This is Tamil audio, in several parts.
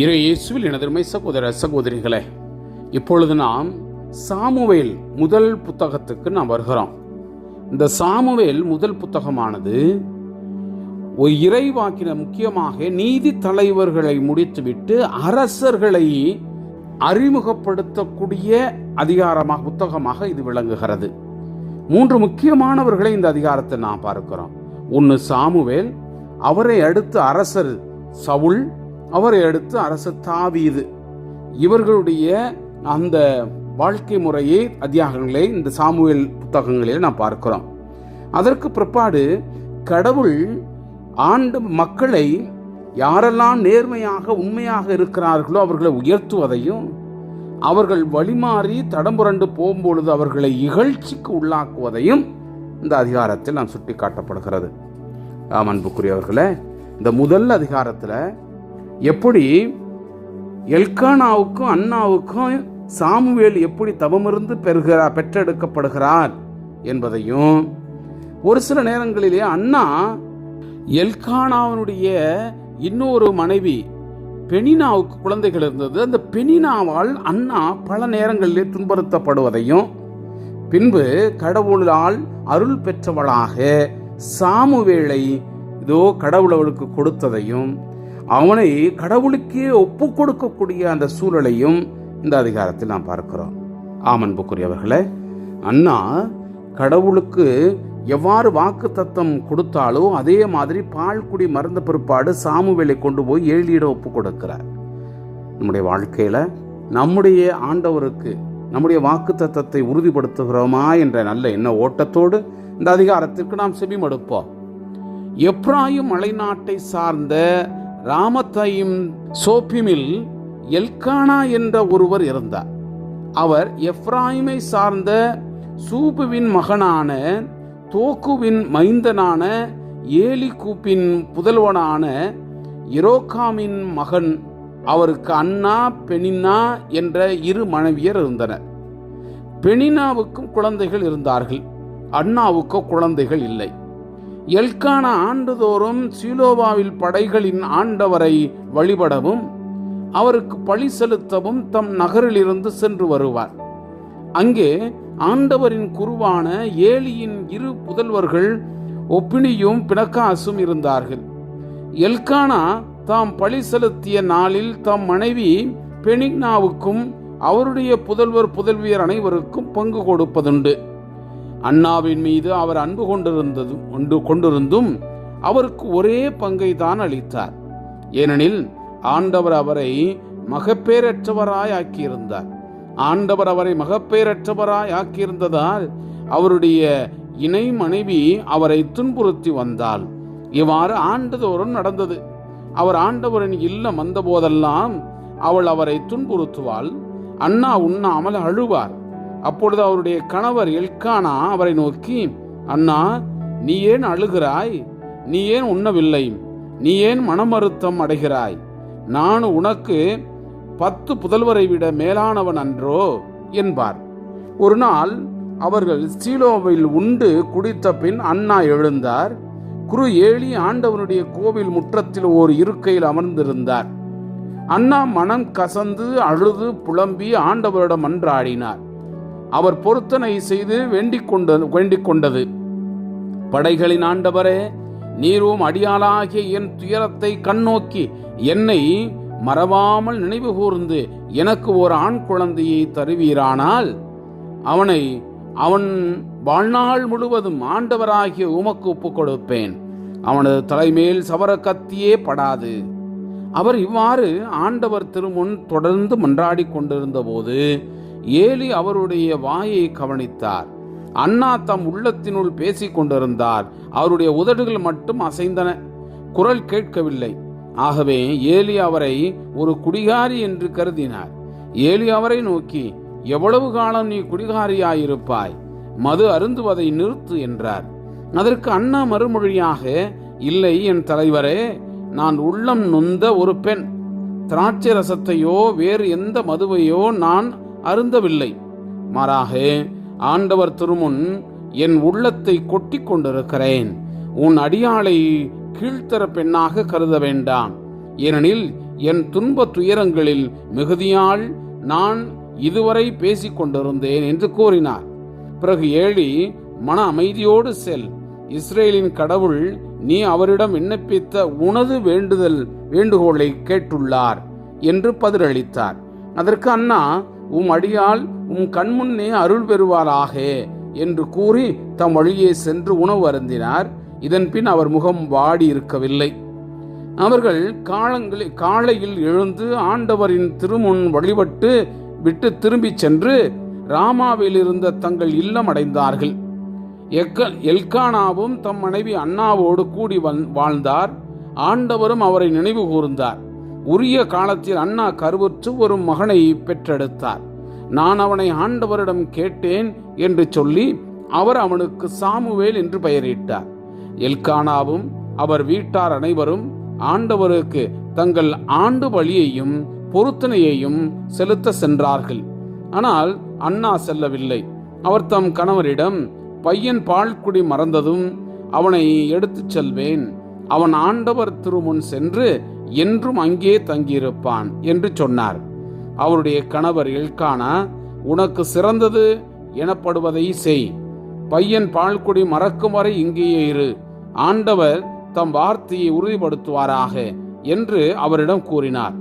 இரு இயேசுவில் எனதருமை சகோதர சகோதரிகளே இப்பொழுது நாம் சாமுவேல் முதல் புத்தகத்துக்கு நாம் வருகிறோம். இந்த சாமுவேல் முதல் புத்தகமானது ஒரு இறைவாக்கின முக்கியமாக நீதி தலைவர்களை முடித்துவிட்டு அரசர்களை அறிமுகப்படுத்தக்கூடிய அதிகாரமாக புத்தகமாக இது விளங்குகிறது. மூன்று முக்கியமானவர்களை இந்த அதிகாரத்தை நாம் பார்க்கிறோம். ஒன்று சாமுவேல் அவரை அடுத்து அரசர் சவுல் அவரை அடுத்து அரசு தாவீது இவர்களுடைய அந்த வாழ்க்கை முறையை அத்தியாகங்களை இந்த சாமுவேல் புத்தகங்களில் நாம் பார்க்கிறோம். அதற்கு பிற்பாடு கடவுள் ஆண்டு மக்களை யாரெல்லாம் நேர்மையாக உண்மையாக இருக்கிறார்களோ அவர்களை உயர்த்துவதையும் அவர்கள் வழிமாறி தடம் புரண்டு போகும்பொழுது அவர்களை இகழ்ச்சிக்கு உள்ளாக்குவதையும் இந்த அதிகாரத்தில் நாம் சுட்டி காட்டப்படுகிறது ஆம் அன்புக்குரியவர்களே இந்த முதல் அதிகாரத்தில் எப்படி எல்கானாவுக்கும் அண்ணாவுக்கும் சாமுவேல் எப்படி தவமிருந்து பெறுகிறார் பெற்றெடுக்கப்படுகிறார் என்பதையும் ஒரு சில நேரங்களிலே அண்ணா எல்கானாவினுடைய இன்னொரு மனைவி பெனினாவுக்கு குழந்தைகள் இருந்தது. அந்த பெனினாவால் அண்ணா பல நேரங்களிலே துன்புறுத்தப்படுவதையும் பின்பு கடவுளால் அருள் பெற்றவளாக சாமுவேளை இதோ கடவுள் அவளுக்கு கொடுத்ததையும் அவனை கடவுளுக்கே ஒப்பு கொடுக்கக்கூடிய அந்த சூழலையும் இந்த அதிகாரத்தில் நாம் பார்க்கிறோம். ஆமன்புக்குரியவர்களே அண்ணா கடவுளுக்கு எவ்வாறு வாக்கு தத்தம் கொடுத்தாலோ அதே மாதிரி பால் குடி மருந்த பிற்பாடு சாமுவேலை கொண்டு போய் ஏழியிடம் ஒப்பு கொடுக்கிறார். நம்முடைய வாழ்க்கையில் நம்முடைய ஆண்டவருக்கு நம்முடைய வாக்கு தத்தத்தை உறுதிப்படுத்துகிறோமா என்ற நல்ல எண்ண ஓட்டத்தோடு இந்த அதிகாரத்திற்கு நாம் செவிமடுப்போம். எப்ராயும் மலைநாட்டை சார்ந்த ராமத்தையும் சோப்பிமில் எல்கானா என்ற ஒருவர் இருந்தார். அவர் எப்ராயிமை சார்ந்த சூபுவின் மகனான தோக்குவின் மைந்தனான ஏலிகூப்பின் புதல்வனான இரோகாமின் மகன். அவருக்கு அண்ணா பெனினா என்ற இரு மனைவியர் இருந்தனர். பெனினாவுக்கும் குழந்தைகள் இருந்தார்கள். அண்ணாவுக்கோ குழந்தைகள் இல்லை. எல்கானா ஆண்டுதோறும் சீலோவாவில் படைகளின் ஆண்டவரை வழிபடவும் அவருக்கு பழி செலுத்தவும் தம் நகரிலிருந்து சென்று வருவார். அங்கே ஆண்டவரின் குருவான ஏலியின் இரு புதல்வர்கள் ஒப்பினியும் பிணக்காசும் இருந்தார்கள். எல்கானா தாம் பழி செலுத்திய நாளில் தம் மனைவி பெனிக்னாவுக்கும் அவருடைய புதல்வர் புதல்வியர் அனைவருக்கும் பங்கு கொடுப்பதுண்டு. அண்ணாவின் மீது அவர் அன்பு கொண்டிருந்ததும் ஒன்று கொண்டிருந்தும் அவருக்கு ஒரே பங்கை தான் அளித்தார். ஏனெனில் ஆண்டவர் அவரை மகப்பேரற்றவராய் ஆக்கியிருந்தார். ஆண்டவர் அவரை மகப்பேரற்றவராய் ஆக்கியிருந்ததால் அவருடைய இணை மனைவி அவரை துன்புறுத்தி வந்தாள். இவ்வாறு ஆண்டுதோறும் நடந்தது. அவர் ஆண்டவரின் இல்லம் வந்தபோதெல்லாம் அவள் அவரை துன்புறுத்துவாள். அண்ணா உண்ணாமல் அழுவார். அப்பொழுது அவருடைய கணவர் எல்கானா அவரை நோக்கி அண்ணா நீ ஏன் அழுகிறாய்? நீ ஏன் உண்ணவில்லை? நீ ஏன் மனமருத்தம் அடைகிறாய்? நான் உனக்கு பத்து புதல்வரை விட மேலானவன் அன்றோ? என்பார். ஒரு நாள் அவர்கள் சீலோவில் உண்டு குடித்த பின் அண்ணா எழுந்தார். குரு ஏழி ஆண்டவனுடைய கோவில் முற்றத்தில் ஓர் இருக்கையில் அமர்ந்திருந்தார். அண்ணா மனம் கசந்து அழுது புலம்பி ஆண்டவரிடம் அன்றாடினார். அவர் பொருத்தனை செய்து வேண்டிக் கொண்டது வேண்டிக் கொண்டது. படைகளின் ஆண்டவரே நீரும் அடியாளாகிய என் துயரத்தை கண்ணோக்கி என்னை மறவாமல் நினைவு கூர்ந்து எனக்கு ஒரு ஆண் குழந்தையை தருவீரானால் அவனை அவன் வாழ்நாள் முழுவதும் ஆண்டவராகிய உமக்கு ஒப்புக் கொடுப்பேன். அவனது தலைமேல் சவர கத்தியே படாது. அவர் இவ்வாறு ஆண்டவர் திருமுன் தொடர்ந்து மன்றாடி கொண்டிருந்த போது ஏலி அவருடைய வாயை கவனித்தார். அண்ணா தம் உள்ளத்தினுள் பேசிக் கொண்டிருந்தார். அவருடைய உதடுகள் மட்டும் அசைந்தன. குரல் கேட்கவில்லை. ஆகவே ஏலி அவரை ஒரு குடிகாரி என்று கருதினார். ஏலி அவரை நோக்கி எவ்வளவு காலம் நீ குடிகாரியாயிருப்பாய்? மது அருந்துவதை நிறுத்து என்றார். அதற்கு அண்ணா மறுமொழியாக இல்லை என் தலைவரே நான் உள்ளம் நொந்த ஒரு பெண். திராட்சை ரசத்தையோ வேறு எந்த மதுவையோ நான் அருந்தவில்லை. மாறாக ஆண்டவர் திருமுன் என் உள்ளத்தை கொட்டி கொண்டிருக்கிறேன். உன் அடியாளை கீழ்த்தர பெண்ணாக கருத வேண்டாம். ஏனெனில் என் துன்ப துயரங்களில் மிகுதியால் நான் இதுவரை பேசிக் கொண்டிருந்தேன் என்று கூறினார். பிறகு ஏழி மன அமைதியோடு செல். இஸ்ரேலின் கடவுள் நீ அவரிடம் விண்ணப்பித்த உனது வேண்டுதல் வேண்டுகோளை கேட்டுள்ளார் என்று பதிலளித்தார். அதற்கு அண்ணா உம் அடியால் உம் கண்முன்னே அருள் பெறுவாராக என்று கூறி தம் வழியே சென்று உணவு அருந்தினார். இதன் பின் அவர் முகம் வாடி இருக்கவில்லை. அவர்கள் காலங்களில் காலையில் எழுந்து ஆண்டவரின் திருமுன் வழிபட்டு விட்டு திரும்பிச் சென்று ராமாவில் இருந்த தங்கள் இல்லம் அடைந்தார்கள். எக்க எல்கானாவும் தம் மனைவி அண்ணாவோடு கூடி வந் வாழ்ந்தார். ஆண்டவரும் அவரை நினைவு கூர்ந்தார். உரிய காலத்தில் அண்ணா கருவுற்று ஒரு மகனை பெற்றெடுத்தார். நான் அவனை ஆண்டவரிடம் கேட்டேன் என்று சொல்லி அவர் அவனுக்கு சாமுவேல் என்று பெயரிட்டார். எல்கானாவும் அவர் வீட்டார் அனைவரும் ஆண்டவருக்கு தங்கள் ஆண்டு வழியையும் பொருத்தனையையும் செலுத்த சென்றார்கள். ஆனால் அண்ணா செல்லவில்லை. அவர் தம் கணவரிடம் பையன் பால்குடி மறந்ததும் அவனை எடுத்துச் செல்வேன். அவன் ஆண்டவர் திருமுன் சென்று என்றும் அங்கே தங்கியிருப்பான் என்று சொன்னார். அவருடைய கணவர் எல்கானா உனக்கு சிறந்தது எனப்படுவதை செய். பையன் பால்குடி மறக்கும் வரை இங்கேயே இரு. ஆண்டவர் தம் வார்த்தையை உறுதிப்படுத்துவாராக என்று அவரிடம் கூறினார்.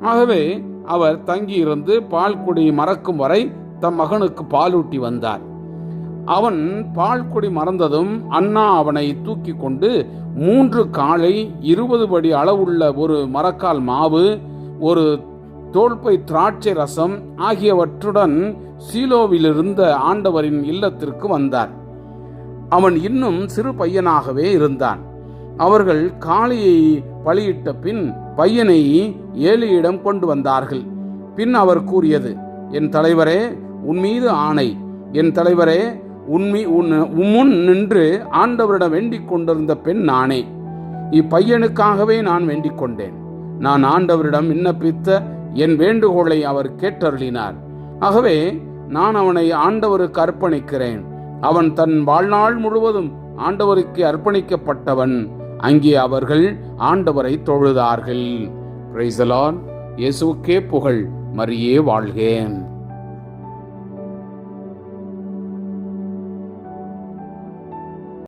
ஆகவே அவர் தங்கியிருந்து பால்குடி மறக்கும் வரை தம் மகனுக்கு பாலூட்டி வந்தார். அவன் பால்குடி மறந்ததும் அண்ணா அவனை தூக்கி கொண்டு மூன்று காளை இருபது படி அளவுள்ள ஒரு மரக்கால் மாவு ஒரு தோல்பை திராட்சை ரசம் ஆகியவற்றுடன் சீலோவிலிருந்த ஆண்டவரின் இல்லத்திற்கு வந்தார். அவன் இன்னும் சிறு பையனாகவே இருந்தான். அவர்கள் காளியை பலியிட்ட பின் பையனை ஏலியிடம் கொண்டு வந்தார்கள். பின் அவர் கூறியது என் தலைவரே உன் மீது ஆணை. என் தலைவரே உண்மை உன் உம்முன் நின்று ஆண்டவரிடம் வேண்டிக் கொண்டிருந்த பெண் நானே. இப்பையனுக்காகவே நான் வேண்டிக் கொண்டேன். நான் ஆண்டவரிடம் விண்ணப்பித்த என் வேண்டுகோளை அவர் கேட்டருளினார். ஆகவே நான் அவனை ஆண்டவருக்கு அர்ப்பணிக்கிறேன். அவன் தன் வாழ்நாள் முழுவதும் ஆண்டவருக்கு அர்ப்பணிக்கப்பட்டவன். அங்கே அவர்கள் ஆண்டவரை தொழுதார்கள். பிரைசலான் இயேசுக்கே புகழ். மரியே வாழ்கேன்.